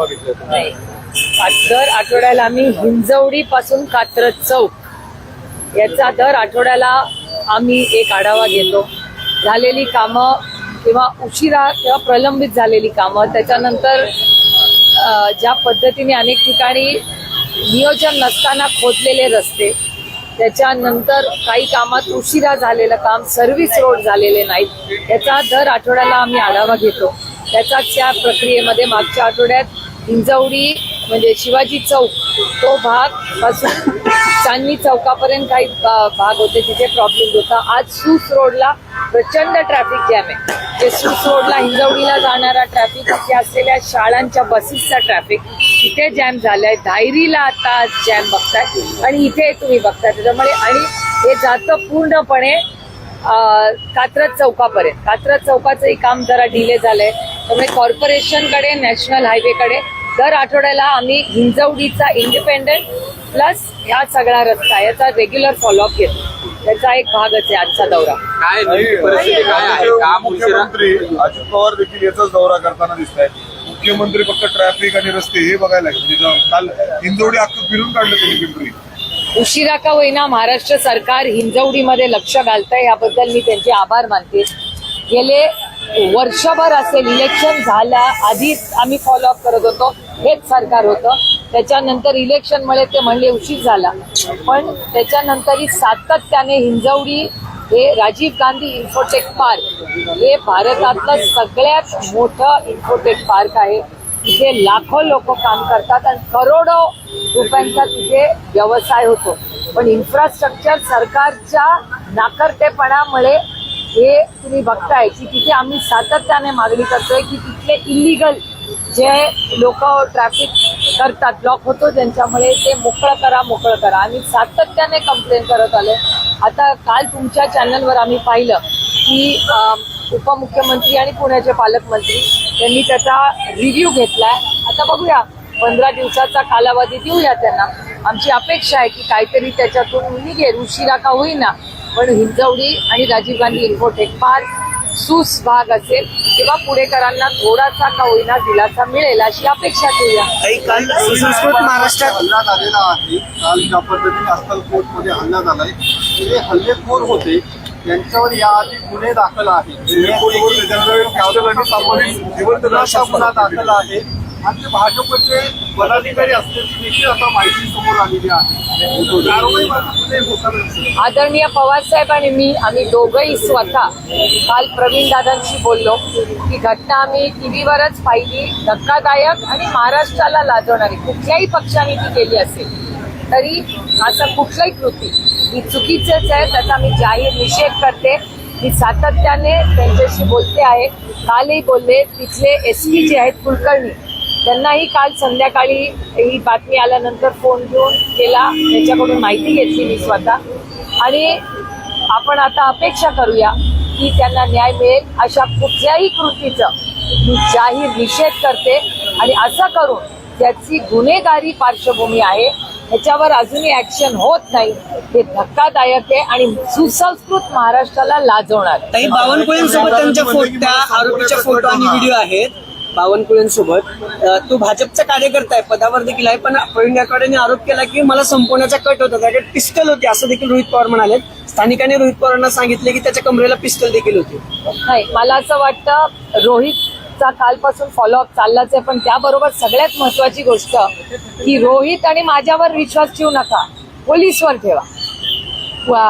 नाही. दर आठवड्याला आम्ही हिंजवडी पासून कात्रज चौक याचा दर आठवड्याला आम्ही एक आढावा घेतो. झालेली कामं किंवा उशिरा किंवा प्रलंबित झालेली कामं त्याच्यानंतर ज्या पद्धतीने अनेक ठिकाणी नियोजन नसताना खोदलेले रस्ते त्याच्यानंतर काही कामात उशिरा झालेलं काम सर्व्हिस रोड झालेले नाहीत याचा दर आठवड्याला आम्ही आढावा घेतो. त्याचाच या प्रक्रियेमध्ये मागच्या आठवड्यात हिंजवडी म्हणजे शिवाजी चौक तो भागपासून चांदणी चौकापर्यंत काही भाग होते तिथे प्रॉब्लेम होता. आज सूस रोडला प्रचंड ट्रॅफिक जॅम आहे. जे सूस रोडला हिंजवडीला जाणारा ट्रॅफिक तिथे असलेल्या शाळांच्या बसेसचा ट्रॅफिक तिथे जॅम झालाय. धायरीला आता आज जॅम बघताय. आणि इथे तुम्ही बघताय. त्याच्यामुळे आणि हे जातं पूर्णपणे कात्रज चौकापर्यंत. कात्रज चौकाचंही काम जरा डिले झालंय. त्यामुळे कॉर्पोरेशनकडे नॅशनल हायवेकडे दर आठवड्याला आम्ही हिंजवडीचा इंडिपेंडंट प्लस ह्या सगळा रस्ता याचा रेग्युलर फॉलोअप घेतो. त्याचा एक भागच आहे आजचा दौरा. काय परिस्थिती काय आहे? काम उशिरा मुख्यमंत्री अजित पवार देखील याचाच दौरा करताना दिसत आहेत मुख्यमंत्री फक्त ट्रॅफिक आणि रस्ते हे बघायला लागले. म्हणजे जाऊन काल हिंदवडी अख्खं फिरून काढलं त्यांनी पिंपरी. उशिरा का होईना महाराष्ट्र सरकार हिंजवडीमध्ये लक्ष घालतंय याबद्दल मी त्यांचे आभार मानते. गेले वर्षभर असेल इलेक्शन झाल्या आधीच आम्ही फॉलोअप करत होतो. हेच सरकार होतं. त्याच्यानंतर इलेक्शनमुळे ते म्हणले उशीर झाला. पण त्याच्यानंतरही सातत्याने हिंजवडी हे राजीव गांधी इन्फोटेक पार्क हे भारतातलं सगळ्यात मोठं इन्फोटेक पार्क आहे. तिथे लाखो लोक काम करतात आणि करोडो रुपयांचा तिथे व्यवसाय होतो. पण इन्फ्रास्ट्रक्चर सरकारच्या नाकर्तेपणामुळे हे तुम्ही बघताय की तिथे आम्ही सातत्याने मागणी करतोय की तिथले इलिगल जे लोक ट्रॅफिक करतात ब्लॉक होतो ज्यांच्यामुळे ते मोकळं करा मोकळं करा. आम्ही सातत्याने कंप्लेंट करत आलो. आता काल तुमच्या चॅनलवर आम्ही पाहिलं की उपमुख्यमंत्री आणि पुण्याचे पालकमंत्री यांनी त्याचा रिव्ह्यू घेतलाय. आता बघूया. पंधरा दिवसाचा कालावधी देऊया त्यांना. आमची अपेक्षा आहे की काहीतरी त्याच्यातून निघेल. उशिरा का होईना. पण हिंजवडी आणि राजीव गांधी इन्फोटेक पार्क सूस भाग असेल. किंवा पुणेकरांना थोडासा का होईना दिलासा मिळेल अशी अपेक्षा ठेवूया काही काल सुसंस्कृत महाराष्ट्रात हल्ला झालेला आहे. काल ज्या पद्धतीने अस्सलकोटमध्ये हल्ला झालाय ते हल्लेखोर होते. त्यांच्यावर याआधी गुन्हे दाखल आहेत. गुन्हा दाखल आहे आणि ते भाजपचे पदाधिकारी असल्याची देखील आता माहिती समोर आलेली आहे. आदरणीय पवार साहेब आणि मी आम्ही दोघंही स्वतः काल प्रवीण दादांशी बोललो. की घटना आम्ही टीव्हीवरच पाहिली. धक्कादायक आणि महाराष्ट्राला लाजवणारी. कुठल्याही पक्षाने ती केली असेल तरी असं कुठलंही कृती ही चुकीचंच आहे. त्याचा मी जाहीर निषेध करते. मी सातत्याने त्यांच्याशी बोलते आहे. कालही बोलले तिथले एस पी जे आहेत कुलकर्णी. त्यांनाही काल संध्याकाळी ही बातमी आल्यानंतर फोन घेऊन केला. त्याच्याकडून माहिती घेतली मी स्वतः. आणि आपण आता अपेक्षा करूया की त्यांना न्याय मिळेल अशा कुठल्याही कृतीचं. मी जाहीर निषेध करते आणि असं करून त्याची गुन्हेगारी पार्श्वभूमी आहे. ह्याच्यावर अजूनही ऍक्शन होत नाही. हे धक्कादायक आहे आणि सुसंस्कृत महाराष्ट्राला लाजवणार बावनकुळेंसोबत त्यांच्या फोटो आरोपीच्या फोटो आणि व्हिडिओ आहेत. बावनकुळेंसोबत तू भाजपचा कार्यकर्ता आहे पदावर देखील आहे पण प्रवीण गायकवाडांनी आरोप केला की मला संपवण्याचा कट होता त्याच्यात पिस्टल होती असं देखील रोहित पवार म्हणाले स्थानिकांनी रोहित पवारांना सांगितले की त्याच्या कमरेला पिस्टल देखील होती. नाही मला असं वाटतं रोहितचा कालपासून फॉलोअप चाललाच आहे पण त्याबरोबर सगळ्यात महत्वाची गोष्ट की रोहित आणि माझ्यावर विश्वास ठेवू नका पोलीसवर ठेवा.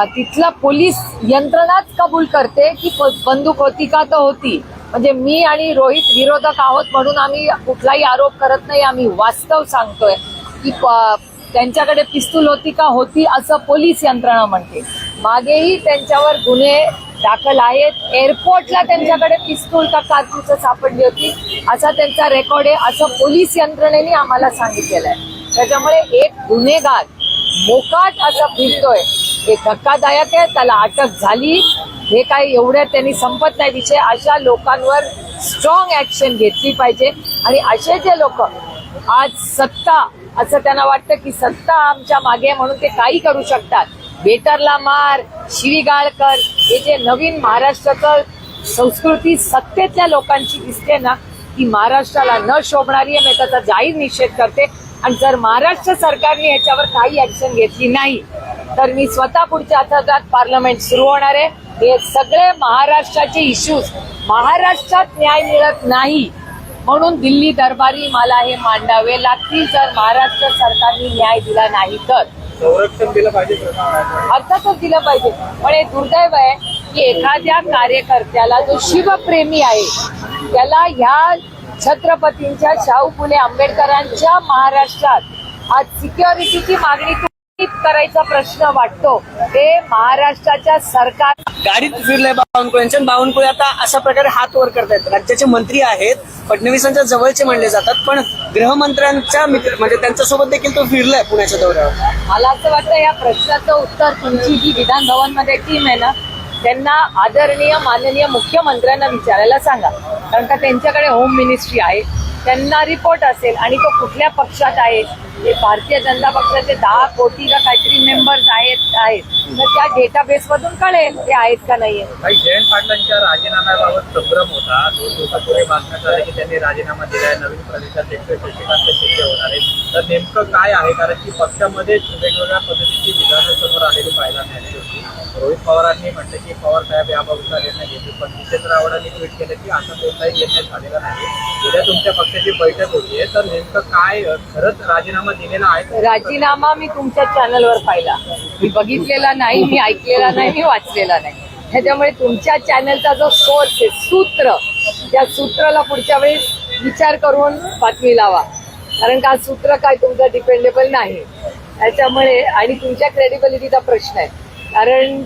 तिथला पोलीस यंत्रणाच कबूल करते की बंदूक होती का तर होती. म्हणजे मी आणि रोहित विरोधक आहोत म्हणून आम्ही कुठलाही आरोप करत नाही आम्ही वास्तव सांगतोय की प- त्यांच्याकडे पिस्तूल होती का होती असं पोलीस यंत्रणा म्हणते. मागेही त्यांच्यावर गुन्हे दाखल आहेत. एअरपोर्टला त्यांच्याकडे पिस्तूल का कारतूस सापडली होती असा त्यांचा रेकॉर्ड आहे असं पोलीस यंत्रणेने आम्हाला सांगितलेलं आहे. त्याच्यामुळे एक गुन्हेगार मोकाट असा फिरतोय. हे धक्कादायक आहे त्याला अटक झाली. हे काय एवढ्या त्यांनी संपत नाही विषय अशा लोकांवर स्ट्रॉंग ऍक्शन घेतली पाहिजे. आणि असे जे लोक आज सत्ता असं त्यांना वाटतं की सत्ता आमच्या मागे म्हणून ते काही करू शकतात. बेटरला मार शिवीगाळकर हे जे नवीन महाराष्ट्राचं संस्कृती सत्तेतल्या लोकांची दिसते ना ती महाराष्ट्राला न शोभणारी आहे मी त्याचा जाहीर निषेध करते. आणि जर महाराष्ट्र सरकारने याच्यावर काही ऍक्शन घेतली नाही तर मी स्वतः पुढच्या आठवड्यात पार्लमेंट सुरू होणार आहे. हे सगळे महाराष्ट्राचे इश्यूज महाराष्ट्रात न्याय मिळत नाही. म्हणून दिल्ली दरबारी मला हे मांडावे लागतील. जर महाराष्ट्र सरकारने न्याय दिला नाही तर. संरक्षण दिलं पाहिजे अर्थातच दिलं पाहिजे. पण हे दुर्दैव आहे की एखाद्या कार्यकर्त्याला जो शिवप्रेमी आहे त्याला ह्या छत्रपतींच्या शाहू फुले आंबेडकरांच्या महाराष्ट्रात आज सिक्युरिटीची मागणी करायचा प्रश्न वाटतो. ते महाराष्ट्राच्या सरकार गाडीत फिरलंय बावनकुळेंचं आणि बावनकुळे आता अशा प्रकारे हात वर करतायत. राज्याचे मंत्री आहेत फडणवीसांच्या जवळचे म्हणले जातात पण गृहमंत्र्यांच्या मित्र म्हणजे त्यांच्यासोबत देखील तो फिरलाय पुण्याच्या दौऱ्यावर. मला असं वाटतं या प्रश्नाचं उत्तर तुमची जी विधान भवनमध्ये टीम आहे ना त्यांना आदरणीय माननीय मुख्यमंत्र्यांना विचारायला सांगा. कारण का त्यांच्याकडे होम मिनिस्ट्री आहे. त्यांना रिपोर्ट असेल आणि तो कुठल्या पक्षात आहे? भारतीय जनता पक्षाचे दहा कोटीला काहीतरी मेंबर्स आहेत आहेत. तर त्या डेटाबेस मधून कळेल ते आहेत का नाहीये. काही जयंत पाटलांच्या राजीनाम्याबाबत संभ्रम होता. दोन दिवसापूर्वी बातम्या झाल्या की त्यांनी राजीनामा दिलाय. नवीन प्रदेशाध्यक्ष शशिकांत शिंदे होणार आहे तर नेमकं काय आहे? कारण की पक्षामध्ये वेगवेगळ्या पद्धतीची विधानं समोर आलेली पाहायला मिळाली होती. रोहित पवारांनी म्हटलं की पवार साहेब याबाबतचा निर्णय घेतले. पण जितेंद्र रावडांनी ट्विट केलं की असा कोणताही निर्णय झालेला नाही. उद्या तुमच्या पक्षाची बैठक होतीये. तर नेमकं काय खरंच राजीनामा दिलेला आहे राजीनामा मी तुमच्या चॅनलवर पाहिला. मी बघितलेला नाही मी ऐकलेला नाही मी वाचलेला नाही. त्याच्यामुळे तुमच्या चॅनलचा जो सोर्स आहे सूत्र त्या सूत्राला पुढच्या वेळेस विचार करून बातमी लावा. कारण का सूत्र काय तुमचं डिपेंडेबल नाही. त्याच्यामुळे आणि तुमच्या क्रेडिबिलिटीचा प्रश्न आहे. कारण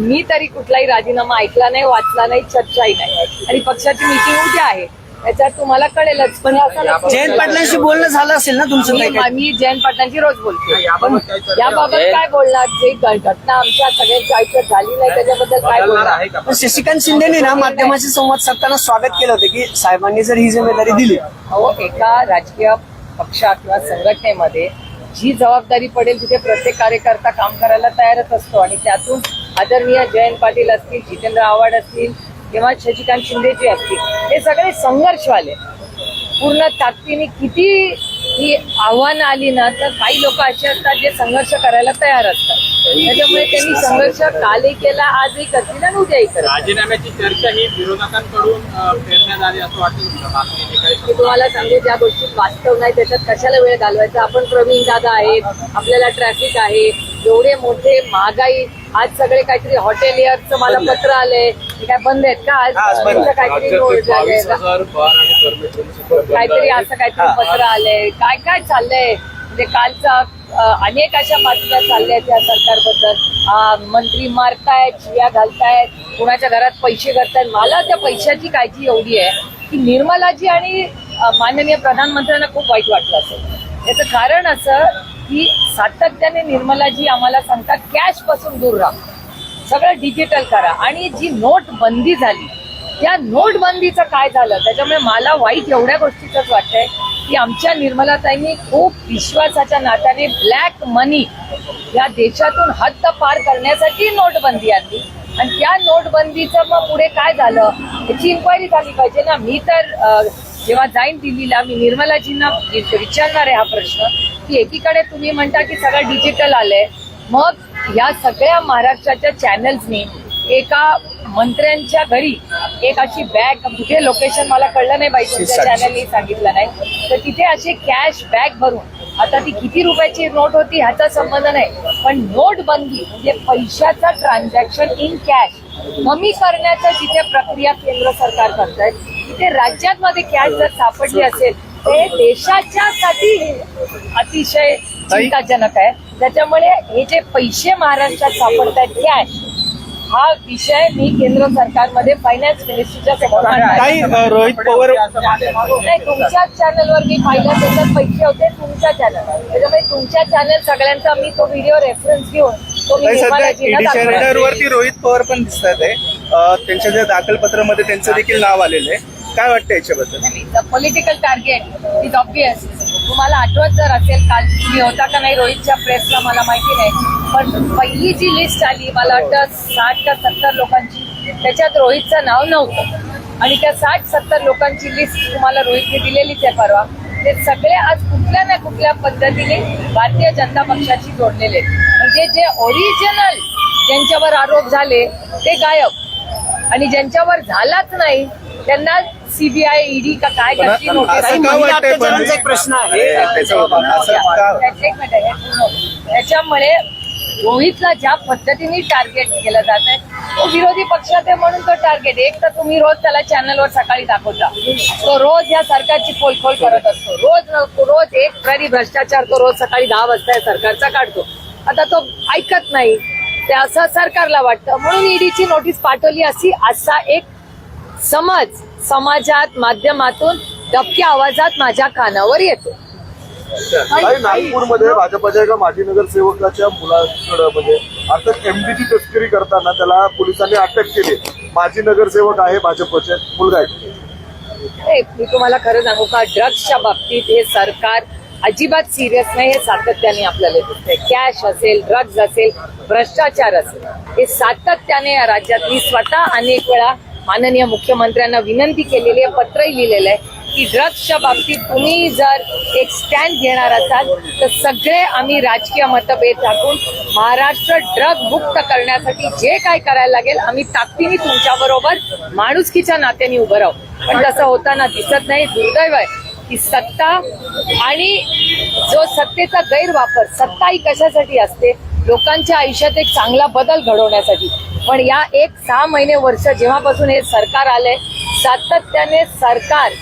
मी तरी कुठलाही राजीनामा ऐकला नाही वाचला नाही चर्चाही नाही. आणि पक्षाची मीटिंग उद्या आहे. त्याच्यात तुम्हाला कळेलच पण असं नसेल. जयंत पाटलांशी बोलणं झालं असेल ना तुमचं काही काही? मी मी जयंत पाटलांची रोज बोलते. याबाबत काय बोलणार? जे घटना आमच्या सगळ्यांच्या आयुष्यात झाली नाही त्याच्याबद्दल काय बोलणार? आहे का पण? शशिकांत शिंदेने ना माध्यमाशी संवाद साधताना स्वागत केलं होतं की साहेबांनी जर ही जिम्मेदारी दिली. अहो एका राजकीय पक्षात किंवा संघटनेमध्ये जी जबाबदारी पडेल तिथे प्रत्येक कार्यकर्ता काम करायला तयारच असतो. आणि त्यातून आदरणीय जयंत पाटील असतील जितेंद्र आव्हाड असतील किंवा शशिकांत शिंदेजी असतील हे सगळे संघर्षवाले. पूर्ण ताकदीने किती ही आव्हानं आली ना तर काही लोक असे असतात जे संघर्ष करायला तयार असतात. त्याच्यामुळे त्यांनी संघर्ष कालही केला आजही करतील आणि उद्याही करतील. राजीनाम्याची चर्चा ही विरोधकांकडून अ, पेरण्यात आली असं वाटतं मी तुम्हाला सांगू ज्या गोष्टीत वास्तव नाही त्याच्यात कशाला वेळ घालवायचा? आपण प्रवीण दादा आहेत आपल्याला ट्रॅफिक आहे एवढे मोठे महागाई. आज सगळे काहीतरी हॉटेलियरचं मला पत्र आलंय. हे काय बंद आहेत का? आज काहीतरी काहीतरी असं काहीतरी पत्र आलंय. काय काय चाललंय? म्हणजे कालचा अनेक अशा बातम्या चालल्या त्या सरकारबद्दल. मंत्री मारतायत शिव्या घालतायत कुणाच्या घरात पैसे करतायत मला त्या पैशाची काळजी एवढी आहे की निर्मलाजी आणि माननीय प्रधानमंत्र्यांना खूप वाईट वाटलं असेल. याचं कारण असं की सातत्याने निर्मलाजी आम्हाला सांगतात कॅशपासून दूर राहा. सगळं डिजिटल करा. आणि जी नोट बंदी झाली त्या नोटबंदीचं काय झालं? त्याच्यामुळे मला वाईट एवढ्या गोष्टीच वाटतंय की आमच्या निर्मलाताईंनी खूप विश्वासाच्या नात्याने ब्लॅक मनी या देशातून हद्द पार करण्यासाठी नोटबंदी आणली. आणि त्या नोटबंदीचं मग पुढे काय झालं? याची इन्क्वायरी झाली पाहिजे ना. मी तर जेव्हा जाईन दिल्लीला मी निर्मलाजींना विचारणार आहे हा प्रश्न. की एकीकडे तुम्ही म्हणता की सगळं डिजिटल आलंय. मग या सगळ्या महाराष्ट्राच्या चॅनल्सनी एका मंत्र्यांच्या घरी एक अशी बॅग कुठे लोकेशन मला कळलं नाही बाई तुमच्या चॅनलनी सांगितलं नाही. तर तिथे अशी कॅश बॅग भरून आता ती किती रुपयाची नोट होती ह्याचा संबंध नाही पण नोट बंदी म्हणजे पैशाचं ट्रान्झॅक्शन इन कॅश कमी करण्याचं जिथे प्रक्रिया केंद्र सरकार करत आहे तिथे राज्यांमध्ये कॅश जर सापडली असेल ते देशाच्यासाठी अतिशय चिंताजनक आहे. त्याच्यामुळे हे जे पैसे महाराष्ट्रात सापडत आहेत कॅश हा विषय मी केंद्र सरकारमध्ये फायनान्स मिनिस्ट्रीच्या समोर आहे. रोहित पवार नाही तुमच्याच चॅनलवर मी पाहिलं त्याच्यात पैसे होते तुमच्या चॅनल त्याच्यामुळे तुमच्या चॅनल सगळ्यांचा मी तो व्हिडिओ रेफरन्स घेऊन तो मी रोहित पवार पण दिसतात आहे त्यांच्या ज्या दाखलपत्रामध्ये त्यांचं देखील नाव आलेलं आहे. काय वाटतं याच्याबद्दल? पॉलिटिकल टार्गेट इज ऑब्विस तुम्हाला आठवत जर असेल काल तुम्ही होता का नाही रोहितच्या प्रेसला मला माहिती नाही. पण पहिली जी लिस्ट आली मला वाटतं साठ का सत्तर लोकांची त्याच्यात रोहितचं नाव नव्हतं. आणि त्या साठ सत्तर लोकांची लिस्ट तुम्हाला रोहितने दिलेलीच आहे परवा. ते सगळे आज कुठल्या ना कुठल्या पद्धतीने भारतीय जनता पक्षाशी जोडलेले आहेत. म्हणजे जे ओरिजिनल ज्यांच्यावर आरोप झाले ते गायब. आणि ज्यांच्यावर झालाच नाही त्यांना सीबीआय ईडी का काय पण नोटीस असं काही का महिला वाटतंय पण- अत्याचारांचा एक प्रश्न आहे. असं का- त्याचे एक मिनिट, हे पूर्ण होतं. त्याच्यामुळे रोहितला ज्या पद्धतीने टार्गेट केलं जात आहे तो विरोधी पक्षात आहे म्हणून तो टार्गेट एक तर तुम्ही रोज त्याला चॅनलवर सकाळी दाखवता. तो रोज या सरकारची पोलखोल करत असतो. रोज रोज एक तरी भ्रष्टाचार तो रोज सकाळी दहा वाजता या सरकारचा काढतो. आता तो ऐकत नाही. ते असं सरकारला वाटतं. म्हणून ईडीची नोटीस पाठवली अशी असा एक समज. समाजात माध्यमातून दबक्या आवाजात माझ्या कानावर येतो. नागपूरमध्ये भाजपच्या एका माजी नगरसेवकाच्या मुलाकडं म्हणजे अर्थात एमडीची तस्करी करताना त्याला पोलिसांनी अटक केली. माजी नगरसेवक आहे भाजपचे मुलगा आहे. मी तुम्हाला खरं सांगू का? ड्रग्सच्या बाबतीत हे सरकार अजिबात सिरियस नाही हे सातत्याने आपल्याला दिसतंय. कॅश असेल ड्रग्ज असेल भ्रष्टाचार असेल हे सातत्याने या राज्यात मी स्वतः अनेक वेळा माननीय मुख्यमंत्र्यांना विनंती केलेली आहे पत्रही लिहिलेलं आहे की ड्रग्सच्या बाबतीत तुम्ही जर एक स्टँड घेणार असाल तर सगळे आम्ही राजकीय मतभेद टाकून महाराष्ट्र ड्रग मुक्त करण्यासाठी जे काय करायला लागेल आम्ही ताकदीने तुमच्या बरोबर माणुसकीच्या नात्याने उभं राहू. पण तसं होताना दिसत नाही दुर्दैव आहे की सत्ता आणि जो सत्तेचा गैरवापर सत्ता ही कशासाठी असते लोकांच्या आयुष्यात एक चांगला बदल घडवण्यासाठी. पण या एक सहा महिने वर्ष जेव्हापासून हे सरकार आलंय सातत्याने सरकार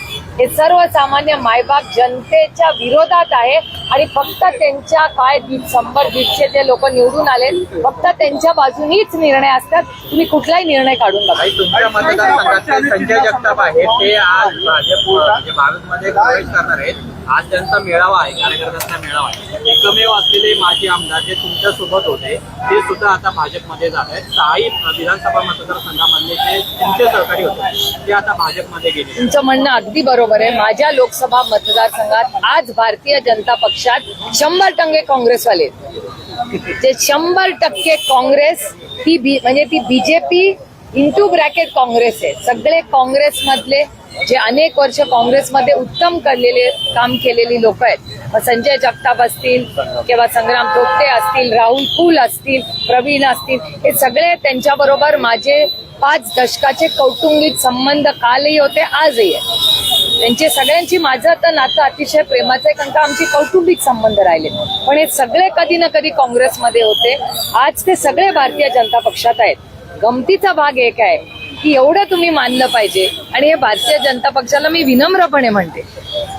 हे सर्वसामान्य मायबाप जनतेच्या विरोधात आहे आणि फक्त त्यांच्या काय शंभर दीडशे जे लोक निवडून आले फक्त त्यांच्या बाजूनीच निर्णय असतात. तुम्ही कुठलाही निर्णय काढून बघा. तुमच्या मतदारसंघातले संजय जगताप आहेत ते आज भाजप म्हणजे भाजपमध्ये प्रवेश करणार आहेत. आज त्यांचा मेळावा आहे कार्यकर्त्यांचा मेळावा आहे. एकमेव असलेले माजी आमदार जे तुमच्यासोबत होते ते सुद्धा आता भाजपमध्ये जात आहेत. सहाही विधानसभा मतदारसंघामधले जे तुमचे सहकारी होते ते आता भाजपमध्ये गेले. तुमचं म्हणणं अगदी बरोबर आहे. माझ्या लोकसभा मतदारसंघात आज भारतीय जनता पक्षात शंभर टक्के काँग्रेसवाले जे शंभर टक्के काँग्रेस ती बी म्हणजे ती बीजेपी इंटू ब्रॅकेट काँग्रेस आहे. सगळे काँग्रेसमधले जे अनेक वर्ष काँग्रेसमध्ये उत्तम करलेले काम केलेली लोक आहेत. संजय जगताप असतील किंवा संग्राम थोपटे असतील राहुल कुल असतील प्रवीण असतील हे सगळे त्यांच्याबरोबर माझे पाच दशकाचे कौटुंबिक संबंध कालही होते आजही आहे त्यांचे सगळ्यांची माझं तर नातं अतिशय प्रेमाचं आहे कारण का आमची कौटुंबिक संबंध राहिले. पण हे सगळे कधी ना कधी काँग्रेसमध्ये होते. आज ते सगळे भारतीय जनता पक्षात आहेत. गमतीचा भाग एक आहे की एवढं तुम्ही मानलं पाहिजे. आणि हे भारतीय जनता पक्षाला मी विनम्रपणे म्हणते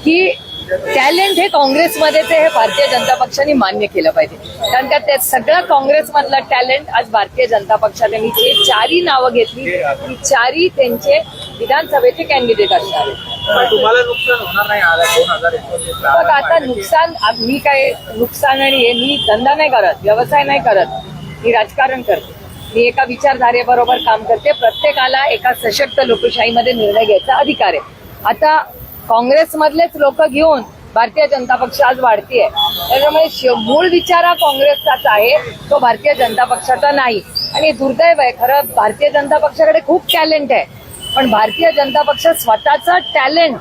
की टॅलेंट हे काँग्रेसमध्ये ते हे भारतीय जनता पक्षाने मान्य केलं पाहिजे. कारण का त्या सगळं काँग्रेसमधलं टॅलेंट आज भारतीय जनता पक्षाने. मी जे चारी नावं घेतली ती चारी त्यांचे विधानसभेचे कॅन्डिडेट असणार तुम्हाला नुकसान होणार नाही आला दोन हजार एकोणीस बघ आता नुकसान मी काय नुकसान आणि हे मी धंदा नाही करत व्यवसाय नाही करत मी राजकारण करते. मी एका विचारधारेबरोबर काम करते प्रत्येकाला एका सशक्त लोकशाहीमध्ये निर्णय घ्यायचा अधिकार आहे. आता काँग्रेसमधलेच लोक घेऊन भारतीय जनता पक्ष आज वाढतीये. त्याच्यामुळे मूळ विचार हा काँग्रेसचाच आहे तो भारतीय जनता पक्षाचा नाही. आणि दुर्दैव आहे खरं भारतीय जनता पक्षाकडे खूप टॅलेंट आहे. पण भारतीय जनता पक्ष स्वतःचं टॅलेंट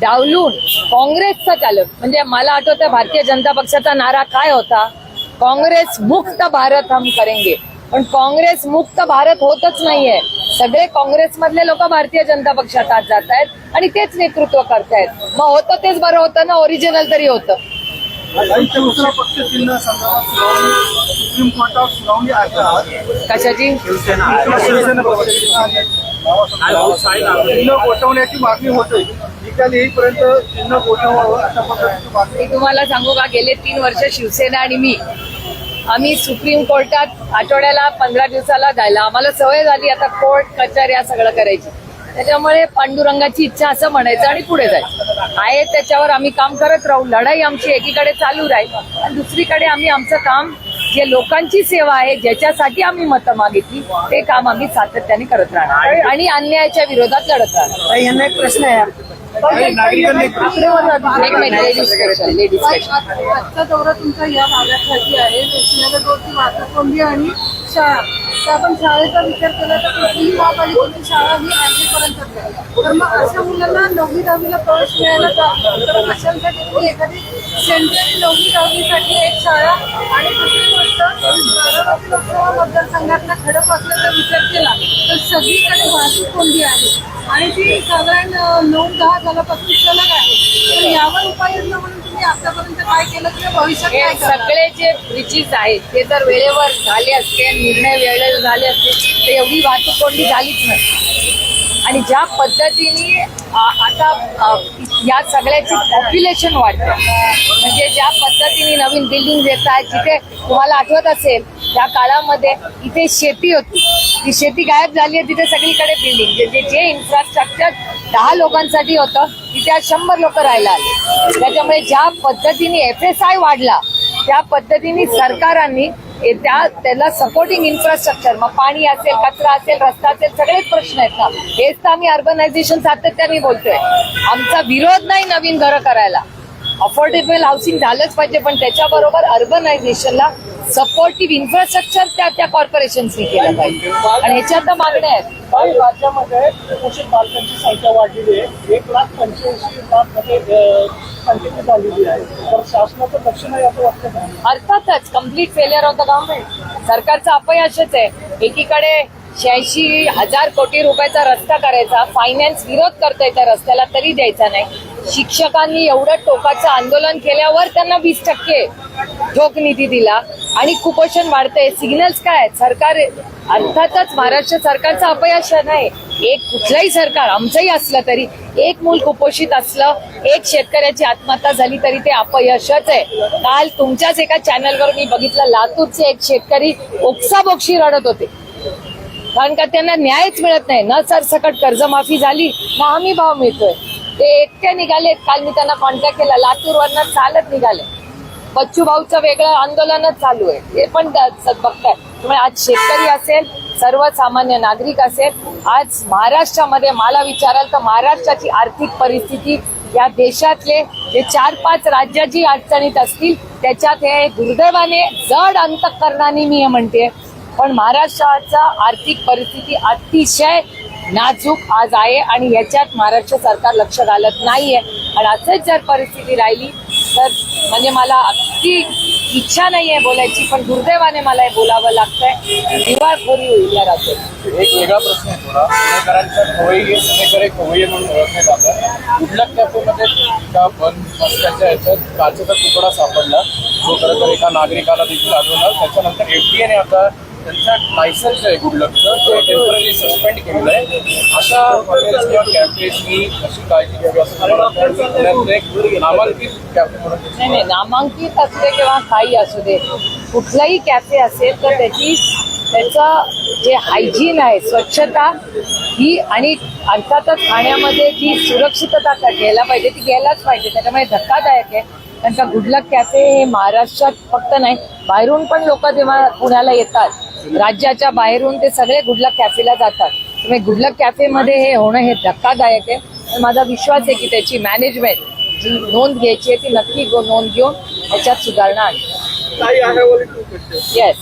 डावलून काँग्रेसचं टॅलेंट म्हणजे मला आठवतं भारतीय जनता पक्षाचा नारा काय होता? काँग्रेस मुक्त भारत हम करेंगे. पण काँग्रेस मुक्त भारत होतच नाहीये. सगळे काँग्रेसमधले लोक भारतीय जनता पक्षात आज जात आहेत आणि तेच नेतृत्व करतायत. मग होतं तेच बरं होतं ना? ओरिजिनल तरी होतं. दुसरा पक्ष चिन्ह संदर्भात सुनावणी सुप्रीम कोर्टात सुनावणी आहे कशाची? शिवसेना. चिन्ह गोठवण्याची मागणी होते निकाल येईपर्यंत चिन्ह गोठवावं अशा पद्धतीची मागणी. मी तुम्हाला सांगू का गेले तीन वर्ष शिवसेना आणि मी आम्ही सुप्रीम कोर्टात आठवड्याला पंधरा दिवसाला जायला. आम्हाला सवय झाली आता कोर्ट कचऱ्या सगळं करायची. त्याच्यामुळे पांडुरंगाची इच्छा असं म्हणायचं आणि पुढे जायचं आहे त्याच्यावर आम्ही काम करत राहू. लढाई आमची एकीकडे चालू राहील. आणि दुसरीकडे आम्ही आमचं काम जे लोकांची सेवा आहे ज्याच्यासाठी आम्ही मतं मागितली ते काम आम्ही सातत्याने करत राहणार. आणि अन्यायाच्या विरोधात लढत राहणार. यांना एक प्रश्न आहे. आजचा दौरा तुमचा या भागासाठी आहे. नगर रोडची वाहतूककोंडी आणि शाळा. तर आपण शाळेचा विचार केला तर कुठलीही महापालिकेची शाळा ही आठवीपर्यंत तर मग अशा मुलांना नववी दहावीला प्रवेश मिळायला जातो तर अशांसाठी तुम्ही एखादी सेंट्रल नववी दहावीसाठी एक शाळा आणि दुसरी गोष्ट बारामती लोकसभा मतदारसंघातला खडक असल्याचा विचार केला तर सगळीकडे वाहतूक कोंडी आहे. आणि ती साधारण नऊ दहा झाल्यापासून सलग आहे तर यावर उपाययोजना म्हणून तुम्ही आतापर्यंत काय केलं किंवा भविष्यात हे काय करणार? सगळे जे ब्रिजेस आहेत ते जर वेळेवर झाले असते निर्णय वेळेवर झाले असते तर एवढी वाहतूक कोंडी झालीच नसती आणि ज्या पद्धतीने आ- आता या सगळ्याची पॉप्युलेशन वाढते म्हणजे ज्या पद्धतीने नवीन बिल्डिंग येत आहेत जिथे तुम्हाला आठवत असेल त्या काळामध्ये इथे शेती होती. ती शेती गायब झाली आहे तिथे सगळीकडे बिल्डिंग जे जे- जे इन्फ्रास्ट्रक्चर दहा लोकांसाठी होतं तिथे आज शंभर लोक राहायला आले. त्याच्यामुळे ज्या पद्धतीने एफ एस आय वाढला त्या पद्धतीने सरकारांनी त्या त्याला सपोर्टिंग इन्फ्रास्ट्रक्चर मग पाणी असेल कचरा असेल रस्ता असेल सगळेच प्रश्न आहेत ना. हेच तर आम्ही अर्बनायझेशन सातत्याने बोलतोय. आमचा विरोध नाही नवीन घरं करायला. अफोर्डेबल हाऊसिंग झालंच पाहिजे पण त्याच्याबरोबर अर्बनायझेशनला सपोर्टिव्ह इन्फ्रास्ट्रक्चर त्या त्या कॉर्पोरेशन्सनी केलं पाहिजे. आणि ह्याच्यात मागण्या आहेत. राज्यामध्ये कुपोषित बालकांची संख्या वाढलेली आहे. एक लाख पंच्याऐंशी लाखमध्ये संख्येची झालेली आहे. तर शासनाचं लक्ष नाही असं वाटतं अर्थातच complete failure of the government सरकारचं अपयशच आहे. एकीकडे शहाऐंशी हजार कोटी रुपयाचा रस्ता करायचा फायनान्स विरोध करतोय त्या रस्त्याला तरी द्यायचा नाही. शिक्षकांनी एवढं टोकाचं आंदोलन केल्यावर त्यांना वीस टक्के ठोक निधी दिला. आणि कुपोषण वाढतंय. सिग्नल्स काय आहेत? सरकार अर्थातच महाराष्ट्र सरकारचं अपयश नाही. एक कुठलंही सरकार आमचंही असलं तरी एक मूल कुपोषित असलं एक शेतकऱ्याची आत्महत्या झाली तरी ते अपयशच आहे. काल तुमच्याच एका चॅनलवर मी बघितलं लातूरचे एक शेतकरी ओक्साबोक्षी रडत होते. कारण का त्यांना न्यायच मिळत नाही. न सरसकट कर्जमाफी झाली ना हमी भाव मिळतोय. ते एकटे निघालेत काल मी त्यांना कॉन्टॅक्ट केला. लातूरवरनं चालत निघाले. बच्चू भाऊचं वेगळं आंदोलनच चालू आहे. ते पण बघताय. त्यामुळे आज शेतकरी असेल सर्वसामान्य नागरिक असेल आज महाराष्ट्रामध्ये मला विचाराल तर महाराष्ट्राची आर्थिक परिस्थिती या देशातले जे चार पाच राज्य जी अडचणीत असतील त्याच्यात हे दुर्दैवाने जड अंतकरणाने मी हे म्हणते. पण महाराष्ट्राचा आर्थिक परिस्थिती अतिशय नाजूक आज आहे आणि याच्यात महाराष्ट्र सरकार लक्ष घालत नाहीये. आणि असंच जर परिस्थिती राहिली तर म्हणजे मला अगदी इच्छा नाहीये बोलायची पण दुर्दैवाने मला हे बोलावं लागतंय. दिवाळखोरी होईल या राज्यात एक वेगळा प्रश्न आहे थोडा. पुणेकरांच्या खवई पुणेकर एक म्हणून ओळखले जातात. कुठल्या कॅफेमध्ये त्या बंद रस्त्याच्या ह्याच्यात काचेचा तुकडा सापडला? जो खरं तर एका नागरिकाला देखील आढळला त्याच्यानंतर एफडीएने आता त्यांचं लायसन्स आहे गुडलकचं ते टेंपररी सस्पेंड केलेलं आहे. अशा हॉटेल्स किंवा कॅफेजनी अशी काळजी घ्यावी असं नामांकित कॅफे नाही नाही नामांकित असू दे किंवा काही असू दे कुठलाही कॅफे असेल तर त्याची त्याचं जे हायजीन आहे स्वच्छता ही आणि अर्थातच खाण्यामध्ये जी सुरक्षितता का घ्यायला पाहिजे ती घ्यायलाच पाहिजे. त्याच्यामुळे धक्कादायक आहे. कारण का गुडलक कॅफे हे महाराष्ट्रात फक्त नाही बाहेरून पण लोक जेव्हा पुण्याला येतात राज्याच्या बाहेरून ते सगळे गुडलक कॅफेला जातात. त्यामुळे गुडलक कॅफेमध्ये हे होणं हे धक्कादायक आहे. आणि माझा विश्वास आहे की त्याची मॅनेजमेंट जी नोंद घ्यायची आहे ती नक्की नोंद घेऊन त्याच्यात सुधारणा questions. येस